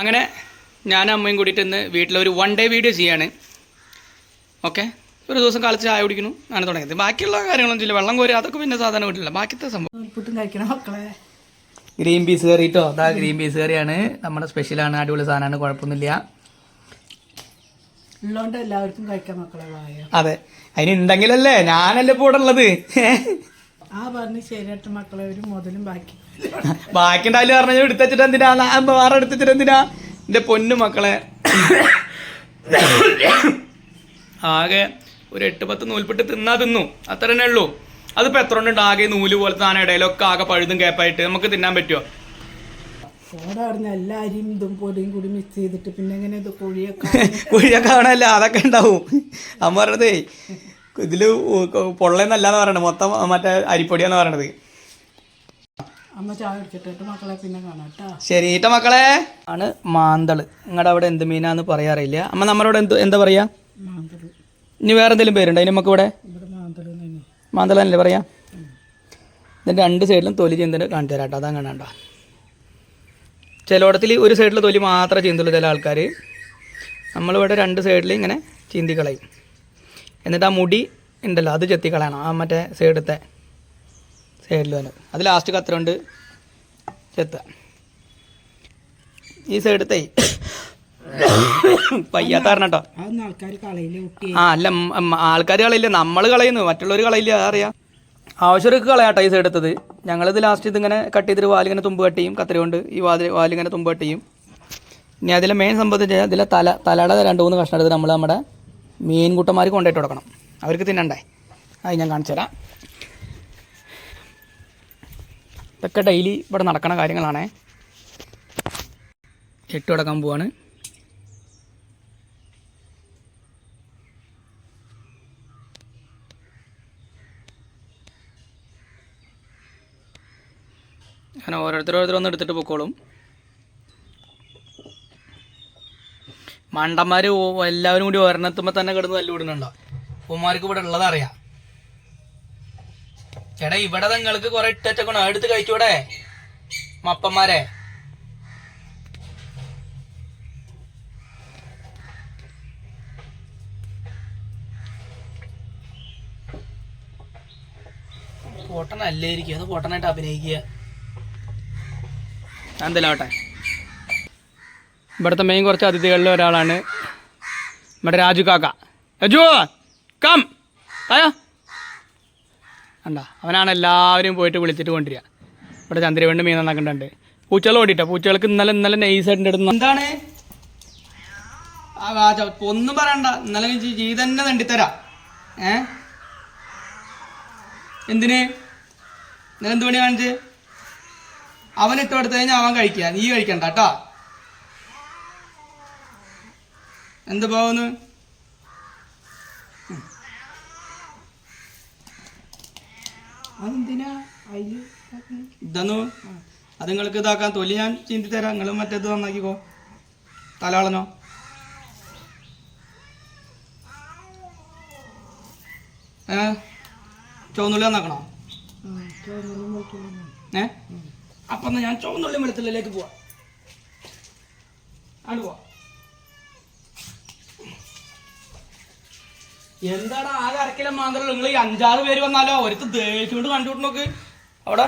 അങ്ങനെ ഞാനും അമ്മയും കൂടിയിട്ട് ഇന്ന് വീട്ടിലൊരു വൺ ഡേ വീഡിയോ ചെയ്യാണ്. ഓക്കെ ഒരു ദിവസം കളിച്ച് ചായ കുടിക്കുന്നു അങ്ങനെ തുടങ്ങിയത്. ബാക്കിയുള്ള കാര്യങ്ങളൊന്നും ഇല്ല വെള്ളം കോരി അതൊക്കെ പിന്നെ സാധാരണ വീട്ടിലില്ല. ബാക്കിത്തെ സംഭവം. പുട്ടും കഴിക്കണം മക്കളെ. ഗ്രീൻ പീസ് കറി കേട്ടോ അതാ ഗ്രീൻ പീസ് കറിയാണ് നമ്മുടെ സ്പെഷ്യലാണ് അടിപൊളി സാധനമാണ്. കുഴപ്പമൊന്നുമില്ല. ഉള്ളോണ്ട് എല്ലാവർക്കും കഴിക്കാം മക്കളെ അതെ. അതിന് ഉണ്ടെങ്കിലല്ലേ ഞാനല്ലേ ഇപ്പോൾ ഇവിടെ ഉള്ളത്. ആ പറഞ്ഞ് ശരിയായിട്ട് മക്കളെ ഒരു മുതലും ബാക്കി. ബാക്കി ഉണ്ടാവില്ല പറഞ്ഞു എടുത്തച്ചിട്ട് എന്തിനാ? നാ- വേറെ എടുത്തിട്ട് എന്തിനാ? എന്റെ പൊന്നു മക്കളെ. ആകെ ഒരു എട്ട് പത്ത് നൂൽപ്പെട്ട് തിന്നാ തിന്നു. അത്ര തന്നെ ഉള്ളൂ. അതിപ്പോൾ എത്ര ഉണ്ട് ആകെ നൂൽ പോലത്തെ ആണ് ഇടയിലൊക്കെ ആകെ പഴുതും കേപ്പായിട്ട്. നമുക്ക് തിന്നാൻ പറ്റുമോ എല്ലാ അരിയും ഇതും പൊടിയും കൂടി മിക്സ് ചെയ്തിട്ട് പിന്നെ എങ്ങനെ ഇത് കോഴിയൊക്കെ കുഴിയൊക്കെ കാണാനല്ല അതൊക്കെ ഉണ്ടാവും. അമ്മ പറഞ്ഞതേ ഇതിൽ പൊള്ളയെന്നല്ലാന്ന് പറയണത്. മൊത്തം മറ്റേ അരിപ്പൊടിയാന്ന് പറയണത്. അമ്മ ചായ കുടിച്ചിട്ട് മക്കളെ പിന്നെ കാണാട്ടോ ശരി ഈട്ട മക്കളെ. ആണ് മാന്തൾ. നിങ്ങളുടെ അവിടെ എന്ത് മീനാന്ന് പറയാറില്ല. അമ്മ നമ്മളോട് എന്ത് എന്താ പറയാ? മാന്തൾ. ഇനി വേറെ എന്തെങ്കിലും പേരുണ്ടോ? അതിന് നമുക്ക് ഇവിടെ? മാന്തൾ അല്ലേ പറയാ? ഇതിന്റെ രണ്ട് സൈഡിലും തൊലി ചെന്തിട്ട് കാണിച്ചു തരാം കേട്ടോ. അതാ കാണണ്ട ചിലയിടത്തിൽ ഒരു സൈഡിൽ തൊലി മാത്രമേ ചീന്തുള്ളൂ ചില ആൾക്കാർ നമ്മളിവിടെ രണ്ട് സൈഡിൽ ഇങ്ങനെ ചീന്തി കളയും. എന്നിട്ട് ആ മുടി ഉണ്ടല്ലോ അത് ചെത്തി കളയണം. ആ മറ്റേ സൈഡത്തെ സൈഡിൽ തന്നെ. അത് ലാസ്റ്റ് കത്ര കൊണ്ട് ചെത്തുക ഈ സൈഡത്തെ തൈ കാരണം കേട്ടോ ആ അല്ല ആൾക്കാർ കളയില്ല. നമ്മൾ കളയുന്നു. മറ്റുള്ളവർ കളയില്ല. അതറിയാം. ആവശ്യമൊക്കെ കളയാട്ടോ ഈ സൈഡ് എടുത്തത് ഞങ്ങളിത് ലാസ്റ്റ് ഇതിങ്ങനെ കട്ട് ചെയ്തിട്ട് വാലിങ്ങനെ തുമ്പ് കട്ട് ചെയ്യും. കത്തിരി കൊണ്ട് ഈ വാതിൽ വാലിങ്ങനെ തുമ്പ് കട്ട് ചെയ്യും. ഇനി അതിലെ മെയിൻ സംഭവം വെച്ചാൽ ഇതിലെ തല തലയുടെ രണ്ട് മൂന്ന് കഷ്ണം എടുത്ത് നമ്മൾ നമ്മുടെ മീൻകുട്ടന്മാർ കൊണ്ടുപോയിട്ട് കൊടുക്കണം. അവർക്ക് തിന്നണ്ടേ? അത് ഞാൻ കാണിച്ചു തരാം ഇതൊക്കെ ഡെയിലി ഇവിടെ നടക്കുന്ന കാര്യങ്ങളാണ്. ഇട്ട് കിടക്കാൻ പോവാണ്. അങ്ങനെ ഒന്ന് എടുത്തിട്ട് പൊക്കോളും. മണ്ടന്മാർ എല്ലാവരും കൂടി ഒരെണ്ണത്തുമ്പോൾ തന്നെ കിടന്ന് തല്ലുവിടുന്നുണ്ടോ ഉമ്മമാർക്ക് ഇവിടെ ഉള്ളത് അറിയാം. ചേട്ടാ ഇവിടെ നിങ്ങൾക്ക് കുറെ ഇട്ടച്ചക്കണം എടുത്ത് കഴിച്ചൂടെ? മപ്പന്മാരെ. പൊട്ടനല്ലായിരിക്കും അത് പൊട്ടനായിട്ട് അഭിനയിക്കുക. എന്തെല്ലാവട്ടെ ഇവിടുത്തെ മെയിൻ കുറച്ച് അതിഥികളിൽ ഒരാളാണ് നമ്മുടെ രാജു കാക്ക. രാജു കം തായോ കണ്ട? അവനാണ് എല്ലാവരും പോയിട്ട് വിളിച്ചിട്ട് കൊണ്ടുവരിക. ഇവിടെ ചന്ദ്രവേണ്ട് മീൻ നന്നാക്കുന്നുണ്ട് പൂച്ചകൾ ഓടിട്ടോ പൂച്ചകൾക്ക് ഇന്നലെ ഇന്നലെ നൈസായിട്ട് എടുത്തു എന്താണ്? ഒന്നും പറയണ്ട. ഇന്നലെ ജീ തന്നെ തണ്ടിത്തരാ. ഏ? എന്തിന്? ഇന്നലെ എന്ത് പണി കാണിച്ച്? അവൻ ഇട്ട് കൊടുത്തു കഴിഞ്ഞാൽ അവൻ കഴിക്കുക. നീ കഴിക്കണ്ട കേട്ടോ? എന്ത് പോകുന്നു അതെന്തിനാ ഇതന്നു? അത് നിങ്ങൾക്ക് ഇതാക്കാൻ തൊലി ഞാൻ ചീന്തി തരാം. നിങ്ങൾ മറ്റേത് നന്നാക്കിക്കോ. തലാളനോ? ഏ? ചുവന്നുള്ളി നന്നാക്കണോ? ഏ? അപ്പൊ ഞാൻ ചുവന്നുള്ളി വെളുത്തുള്ളിലേക്ക് പോവാം. അങ്ങോട്ട് പോവാം. എന്താണ് ആകെ അരക്കിലെ മാന്തളം നിങ്ങൾ ഈ അഞ്ചാറ് പേര് വന്നാലോ? ഒരുത്ത് ദേഷ്യം കൊണ്ട് കണ്ടുവിട്ട് നോക്ക്. അവിടെ.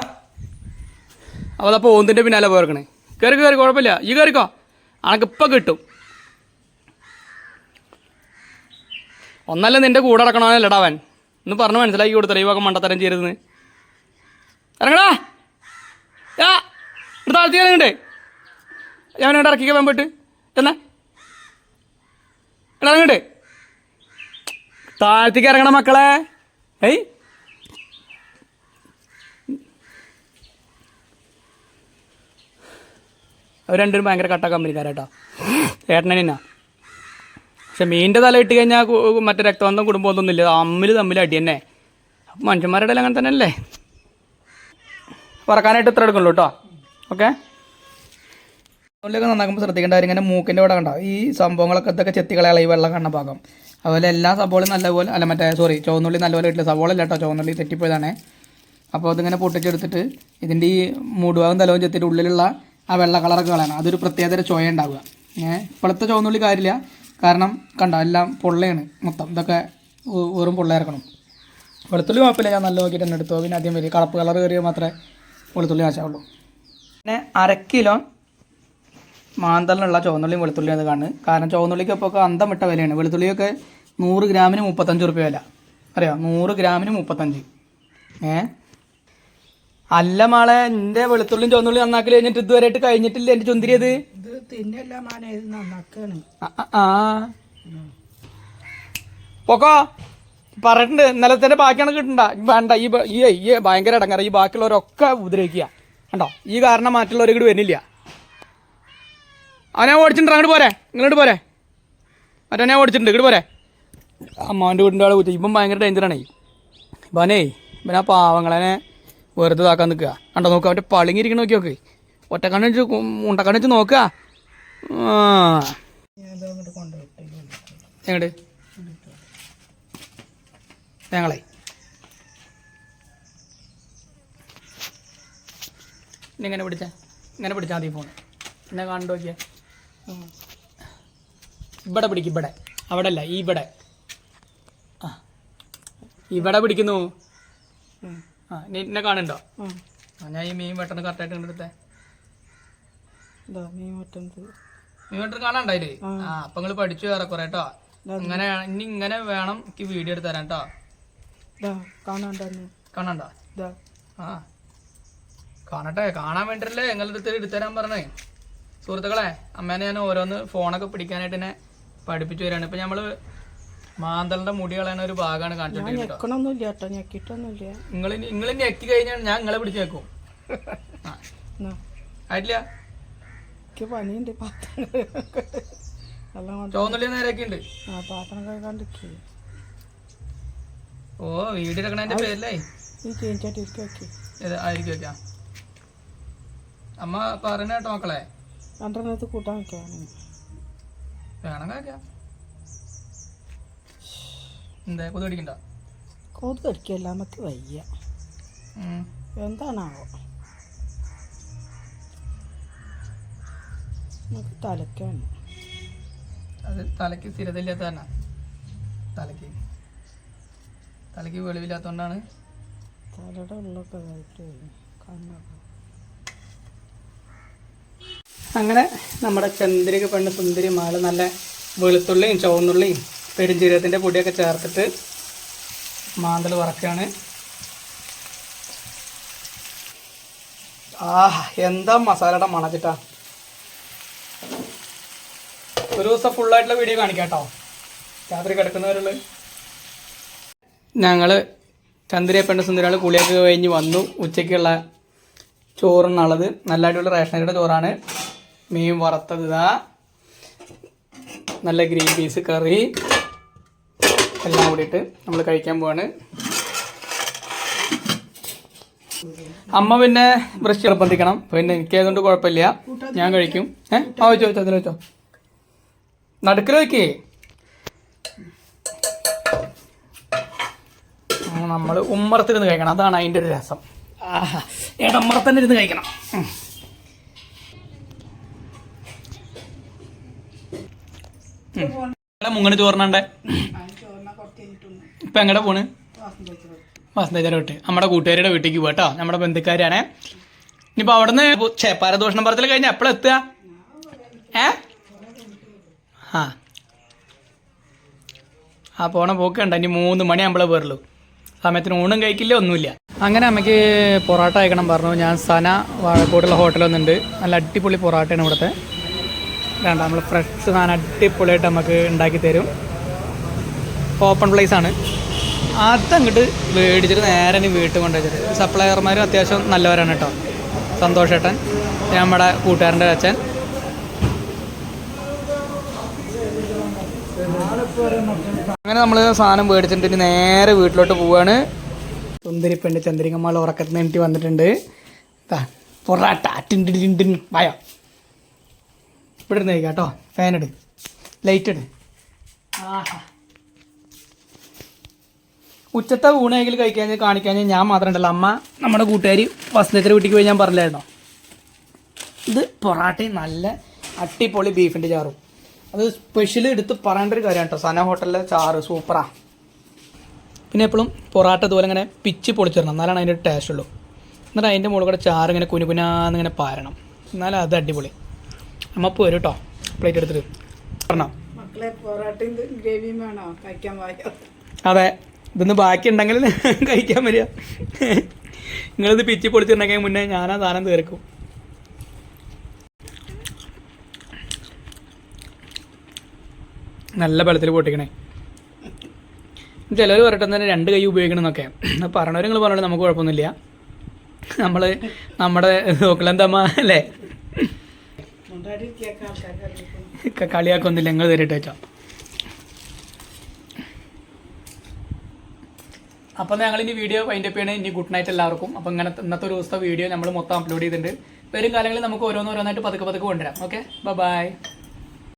അവതപ്പോൾ ഓന്തിന്റെ പിന്നാലെ പോർക്കണേ കയറി കയറി കുഴപ്പമില്ല. ഈ കയറിക്കോ അനക്ക് ഇപ്പം കിട്ടും. ഒന്നല്ല നിന്റെ കൂടെ ഇറക്കണമെന്നല്ലടാ അവൻ. ഒന്ന് പറഞ്ഞ് മനസ്സിലാക്കി കൊടുത്തല്ലേ ഈ വക മണ്ടത്തരം ചെയ്യരുതെന്ന്. ഇറങ്ങടാ. യാ ഇവിടെ താഴ്ത്തി ഇറങ്ങണ്ടേ ഞാൻ ഇറക്കിക്കാൻ പോയിട്ട് എന്നാ ഇറങ്ങണ്ടേ താഴ്ത്തിക്ക് ഇറങ്ങണം മക്കളെ. ഏയ്. അവർ രണ്ടുപേരും ഭയങ്കര കട്ട കമ്പനിക്കാരാട്ടോ ഏട്ടനെന്നാ പക്ഷെ മീനിന്റെ തല ഇട്ട് കഴിഞ്ഞാൽ മറ്റേ രക്തബന്ധം കുടുംബമൊന്നും ഇല്ല. തമ്മിൽ തമ്മിൽ അടി തന്നെ. മനുഷ്യന്മാരുടെ അങ്ങനെ തന്നെ അല്ലേ പറക്കാനായിട്ട് ഇത്ര എടുക്കുള്ളൂ കേട്ടോ ഓക്കെ? നന്നാക്കുമ്പോൾ ശ്രദ്ധിക്കേണ്ട കാര്യം ഇങ്ങനെ മൂക്കിന്റെ ഇവിടെ കണ്ടോ. ഈ സംഭവങ്ങളൊക്കെ ഇതൊക്കെ ചെത്തികളയാളെ ഈ വെള്ളം കണ്ണ ഭാഗം. അതുപോലെ എല്ലാ സബോളും നല്ലപോലെ അല്ല മറ്റേ സോറി ചുവന്നുള്ളി നല്ലപോലെ ഇട്ടില്ല. സബോള അല്ല കേട്ടോ ചുവന്നുള്ളി തെറ്റിപ്പോയതാണേ. അപ്പോൾ അതിങ്ങനെ പൊട്ടിച്ചെടുത്തിട്ട് ഇതിന്റെ ഈ മൂടുഭാഗം തലവും ചെത്തിയിട്ട് ഉള്ളിലുള്ള ആ വെള്ള കളറൊക്കെ കളയണം. അതൊരു പ്രത്യേകതര ചോയ ഉണ്ടാവുക. ഏഹ് ഇപ്പോഴത്തെ ചുവന്നുള്ളി കാര്യമില്ല. കാരണം കണ്ടോ എല്ലാം പൊള്ളയാണ് മൊത്തം. ഇതൊക്കെ വെറും പൊള്ളയിറക്കണം വെളുത്തുള്ളി കുഴപ്പമില്ല. ഞാൻ നല്ല നോക്കിയിട്ട് തന്നെ എടുത്തു. പിന്നെ ആദ്യം വലിയ കളപ്പ് കളർ കയറിയാൽ മാത്രമേ വെളുത്തുള്ളി ആശാവുള്ളൂ പിന്നെ അര കിലോ മാന്തലിനുള്ള ചുവന്നുള്ളിയും വെളുത്തുള്ളിയും അത് കാണുന്നത്. കാരണം ചുവന്നുള്ളിക്കൊക്കെ ഒക്കെ അന്തം വിട്ട വിലയാണ്. വെളുത്തുള്ളിയൊക്കെ നൂറ് ഗ്രാമിന് മുപ്പത്തഞ്ച് റുപ്യ വില. അറിയോ? നൂറ് ഗ്രാമിന് മുപ്പത്തഞ്ച്. ഏ? അല്ല മാളെ എന്റെ വെളുത്തുള്ളിയും ചുവന്നുള്ളി നന്നാക്കി കഴിഞ്ഞിട്ട് ഇതുവരെയായിട്ട് കഴിഞ്ഞിട്ടില്ല എന്റെ ചുന്തിരിയത് ആ, പൊക്കോ പറഞ്ഞിട്ടുണ്ട്. ഇന്നലത്തെ ബാക്കിയാണ് കിട്ടണ്ട വേണ്ട ഈ ഈ ഭയങ്കര ഇടങ്ങാറ്. ഈ ബാക്കിയുള്ളവരൊക്കെ ഉപദ്രവിക്കുക കണ്ടോ? ഈ കാരണം മറ്റുള്ളവരെ ഇങ്ങോട്ട് വരുന്നില്ല. അവനെ ഓടിച്ചിട്ടുണ്ട്. അങ്ങോട്ട് പോരെ. ഇങ്ങോട്ട് പോരെ. മറ്റവനെ ഓടിച്ചിട്ടുണ്ട്. ഇങ്ങോട്ട് പോരെ. അമ്മാവന്റെ വീടിന്റെ ആളെ കുറ്റി ഇപ്പം ഭയങ്കര ഡേഞ്ചറാണേ ഇവനേ ഇവനാ പാവങ്ങളെ വെറുതെ ഇതാക്കാൻ നിൽക്കുക. കണ്ടോ നോക്കുക അവന്റെ പളിങ്ങിരിക്കണ നോക്കി നോക്കി. ഒറ്റക്കണ്ണ് വെച്ച് മുണ്ടക്കണ്ണു വെച്ച് നോക്കുക. ആ. എങ്ങോട്ട് ഞങ്ങളെ. ഇങ്ങനെ പിടിച്ച? ഇങ്ങനെ പിടിച്ചാൽ മതി ഫോൺ എന്നെ കണ്ടു നോക്കിയ. ഇവിടെ പിടിക്കും ഇവിടെ. അവിടെ അല്ല ഇവിടെ. ആ. ഇവിടെ പിടിക്കുന്നു. ആ നീ എന്നെ കാണുന്നുണ്ടോ? ആ ഞാൻ ഈ മീൻ വെട്ടണ കറക്റ്റായിട്ട് കണ്ടെടുത്തേ മീൻ വെട്ടുന്നത്. മീൻ കാണാണ്ടായില്ലേ ആ. അപ്പം നിങ്ങൾ പഠിച്ചു വേറെ കുറെ കേട്ടോ ഇങ്ങനെ ഇനി ഇങ്ങനെ വേണം എനിക്ക് വീഡിയോ എടുത്ത് തരാം കേട്ടോ കാണണ്ട ആ. കാണട്ടെ കാണാൻ വേണ്ടിട്ടല്ലേ നിങ്ങളുടെ അടുത്ത് തരാൻ പറഞ്ഞേ സുഹൃത്തുക്കളെ അമ്മേനെ ഞാൻ ഓരോന്ന് ഫോണൊക്കെ പിടിക്കാനായിട്ട് എന്നെ പഠിപ്പിച്ചു വരികയാണ്. ഇപ്പൊ നമ്മൾ മാന്തളിന്റെ മുടി കളയുന്ന ഒരു ഭാഗമാണ് കാണിച്ചോണ്ടിരിക്കുന്നത് കേട്ടോ. നിങ്ങൾ നിങ്ങൾ ഞെക്കി കഴിഞ്ഞാൽ ഞാൻ നിങ്ങളെ പിടിച്ചു ആയിട്ടില്ല? പണിയുണ്ട് പാത്രം ചോന്നുള്ളി ഉണ്ട്. ഓ വീട് എടുക്കണതിന്റെ പേരിലേ ഈ ചേഞ്ചായിട്ട് ഇരിക്കി വെക്കി ഇത് ആയിരിക്കും വെക്കാം അമ്മ പറഞ്ഞ കേട്ടോ മക്കളെ. രണ്ടെണ്ണത്ത് കൂട്ടാൻ വെക്കാണ് കൊതു കടിക്കല്ല നമുക്ക് വയ്യ. എന്താണാവോ? നമുക്ക് തലക്കാണ് അത് തലയ്ക്ക് സ്ഥിരതയില്ലാത്ത തന്നെ. തലയ്ക്ക്. തലയ്ക്ക് വെളിവില്ലാത്തതുകൊണ്ടാണ്. തലയുടെ ഉള്ളൊക്കെ കണ്ണൊക്കെ അങ്ങനെ നമ്മുടെ ചന്ദ്രിക പെണ്ണ് സുന്ദരി മാൾ നല്ല വെളുത്തുള്ളിയും ചുവന്നുള്ളിയും പെരുംജീരകത്തിന്റെ പൊടിയൊക്കെ ചേർത്തിട്ട് മാന്തൽ വറക്കുകയാണ്. ആ എന്താ മസാലയുടെ മണച്ചിട്ടാ? ഒരു ദിവസം ഫുള്ളായിട്ടുള്ള വീഡിയോ കാണിക്കാം കേട്ടോ രാത്രി കിടക്കുന്നവരുള്ള. ഞങ്ങൾ ചന്ദ്രിയ പെണ്ണ് സുന്ദരികൾ കുളിയൊക്കെ കഴിഞ്ഞ് വന്നു. ഉച്ചയ്ക്കുള്ള ചോറെന്നുള്ളത് നല്ല അടിപൊളി റേഷനരിയുടെ ചോറാണ്. മീൻ വറുത്തത് ഇതാ. നല്ല ഗ്രീൻ പീസ് കറി. എല്ലാം കൂടിയിട്ട് നമ്മൾ കഴിക്കാൻ പോവാണ്. അമ്മ പിന്നെ ബ്രഷ് നിർബന്ധിക്കണം. പിന്നെ എനിക്ക് ആയതുകൊണ്ട് കുഴപ്പമില്ല. ഞാൻ കഴിക്കും. ഏഹ് ആ വെച്ചോ വെച്ചോ വെച്ചോ. നടുക്കിൽ വെക്കേ. നമ്മൾ ഉമ്മറത്തിരുന്ന് കഴിക്കണം. അതാണ് അതിന്റെ ഒരു രസം. ഏടമ്മറത്തന്നെ ഇരുന്ന് കഴിക്കണം. മുങ്ങണ് ചോറിനണ്ടേ? ഇപ്പൊ എങ്ങടെ പോണ്? വാസം വെച്ചത് വസന്തേച്ചയുടെ നമ്മുടെ കൂട്ടുകാരുടെ വീട്ടിലേക്ക് പോട്ടോ നമ്മുടെ ബന്ധുക്കാരാണ് ഇനിയിപ്പോൾ അവിടുന്ന് ചേപ്പാര ചേ പരദൂഷണം പറത്തിൽ കഴിഞ്ഞാൽ എപ്പോഴും ഏ? ആ. ആ പോണ പോക്കണ്ട ഇനി മൂന്ന് മണി നമ്മളെ പോരുള്ളൂ സമയത്തിന് ഊണും കഴിക്കില്ല ഒന്നുമില്ല. അങ്ങനെ അമ്മയ്ക്ക് പൊറോട്ട അയക്കണം പറഞ്ഞു. ഞാൻ സന വാഴക്കോട്ടുള്ള ഹോട്ടലൊന്നുണ്ട് നല്ല അടിപൊളി പൊറോട്ടയാണ് ഇവിടുത്തെ. വേണ്ട നമ്മൾ ഫ്രഷ് സാധനം അടിപൊളിയായിട്ട് നമുക്ക് ഉണ്ടാക്കി തരും. ഓപ്പൺ പ്ലേസ് ആണ്. അതങ്ങോട്ട് മേടിച്ചിട്ട് നേരെ വീട്ടിൽ കൊണ്ടുവച്ചിട്ട്. സപ്ലയർമാരും അത്യാവശ്യം നല്ലവരാണ് കേട്ടോ. സന്തോഷേട്ടൻ നമ്മുടെ കൂട്ടുകാരന്റെ അച്ഛൻ. അങ്ങനെ നമ്മൾ സാധനം മേടിച്ചിട്ട് നേരെ വീട്ടിലോട്ട് പോവാണ്. സുന്ദരി പെണ്ണ് ചന്ദ്രികമ്മൾ ഉറക്കത്തിന് വേണ്ടി വന്നിട്ടുണ്ട്. പൊറാട്ട. ടിൻ ടിൻ ടിൻ ഇവിടെ ഇരുന്ന് കേട്ടോ. ഫാൻ ഇട്. ലൈറ്റ് ഇട്. ആഹാ. ഉച്ചത്തെ ഊണെങ്കിൽ കഴിക്കാൻ കാണിക്കാൻ ഞാൻ മാത്രം ഉണ്ടല്ലോ. അമ്മ നമ്മുടെ കൂട്ടുകാരി വസന്തത്തിന്റെ വീട്ടിൽ പോയി ഞാൻ പറഞ്ഞില്ലായിരുന്നോ ഇത് പൊറാട്ടയും നല്ല അട്ടിപ്പൊളി ബീഫിന്റെ ചാറും. അത് സ്പെഷ്യൽ എടുത്ത് പറയേണ്ട ഒരു കാര്യമാണ് കേട്ടോ. സന ഹോട്ടലിലെ ചാറ് സൂപ്പറാ. പിന്നെ എപ്പോഴും പൊറാട്ട ഇതുപോലെ ഇങ്ങനെ പിച്ച് പൊളിച്ചിടണം. എന്നാലാണ് അതിന്റെ ടേസ്റ്റ് ഉള്ളൂ. എന്നിട്ട് അതിന്റെ മുകളിൽ കൂടെ ചാറ് ഇങ്ങനെ കുനുകുനാന്നിങ്ങനെ പാരണം. എന്നാലും അത് അടിപൊളി. അമ്മ വരും കേട്ടോ പ്ലേറ്റ് എടുത്തിട്ട്. പറഞ്ഞോ. മക്കളെ പൊറോട്ടയും ഗ്രേവിയും വേണോ? കഴിക്കാൻ വായോ അതെ. ഇതൊന്ന് ബാക്കി ഉണ്ടെങ്കിൽ കഴിക്കാൻ വരിക. നിങ്ങളിത് പിച്ചി പൊളിച്ചിട്ടുണ്ടെങ്കിൽ മുന്നേ ഞാൻ ആ സാധനം തീർക്കും. നല്ല ബലത്തിൽ പൊട്ടിക്കണേ. ചിലർ പറയട്ടെ തന്നെ രണ്ട് കൈ ഉപയോഗിക്കണം എന്നൊക്കെ പറഞ്ഞവർ നിങ്ങൾ പറഞ്ഞോളൂ നമുക്ക് കുഴപ്പമൊന്നുമില്ല. നമ്മൾ നമ്മുടെ നോക്കലെന്തമ്മ അല്ലേ? ഉണ്ടായിരിക്കുക ഞങ്ങൾ തരട്ടെ വെച്ചോ. അപ്പം ഞങ്ങൾ ഇനി വീഡിയോ വൈൻഡപ്പ് ചെയ്യണേ. ഇനി ഗുഡ് നൈറ്റ് എല്ലാവർക്കും. അപ്പം ഇങ്ങനെ ഇന്നത്തെ ഒരു ദിവസത്തെ വീഡിയോ നമ്മൾ മൊത്തം അപ്ലോഡ് ചെയ്തിട്ടുണ്ട്. വരും കാലങ്ങളിൽ നമുക്ക് ഓരോന്നോരോന്നായിട്ട് പതുക്കെ പതുക്കെ കൊണ്ടുവരാം. Okay bye